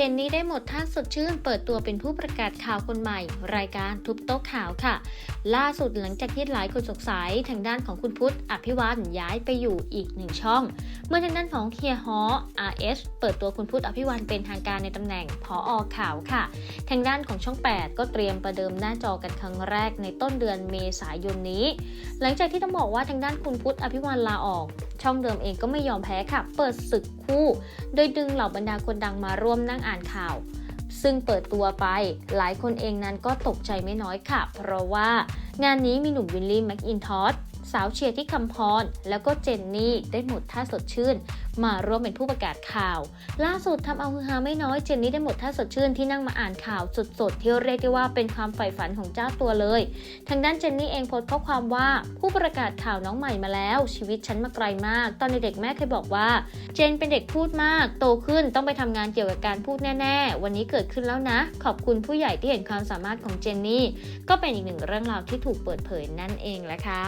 จนนี่ได้หมดท่าสดชื่น เปิดตัวเป็นผู้ประกาศข่าวคนใหม่ รายการทุบโต๊ะข่าวค่ะ ล่าสุดหลังจากที่หลายคนสงสัยทางด้านของคุณพุทธอภิวันย้ายไปอยู่อีกหนึ่งช่อง เมื่อทางด้านของเฮียฮอ RS เปิดตัวคุณพุทธอภิวันเป็นทางการในตำแหน่งพออข่าวค่ะ ทางด้านของช่อง 8 ก็เตรียมประเดิมหน้าจอกันครั้งแรกในต้นเดือนเมษายนนี้ หลังจากที่ต้องบอกว่าทางด้านคุณพุทธอภิวันลาออก ช่องเดิมเองก็ไม่ยอมแพ้ค่ะ เปิดศึกคู่ โดยดึงเหล่าบรรดาคนดังมาร่วมนั่งอ่านข่าว ซึ่งเปิดตัวไปหลายคนเองนั้นก็ตกใจไม่น้อยค่ะ เพราะว่างานนี้มีหนุ่มวิลลี่แม็กอินทอสสาวเชียร์ที่คำพร แล้วก็เจนนี่ได้หมดท่าสดชื่น มาร่วมเป็นผู้ประกาศข่าว ล่าสุดทำเอาฮือฮาไม่น้อยเจนนี่ได้หมดท่าสดชื่นที่นั่งมาอ่านข่าวสดๆที่เรียกได้ว่าเป็นความใฝ่ฝันของเจ้าตัวเลย ทางด้านเจนนี่เองโพสต์ข้อความว่าผู้ประกาศข่าวน้องใหม่มาแล้ว ชีวิตฉันมาไกลมาก ตอนเด็กแม่เคยบอกว่า เจนเป็นเด็กพูดมาก โตขึ้นต้องไปทำงานเกี่ยวกับการพูดแน่ๆ วันนี้เกิดขึ้นแล้วนะ ขอบคุณผู้ใหญ่ที่เห็นความสามารถของเจนนี่ก็เป็นอีกหนึ่งเรื่องราวที่ถูกเปิดเผยนั่นเองแหละค่ะ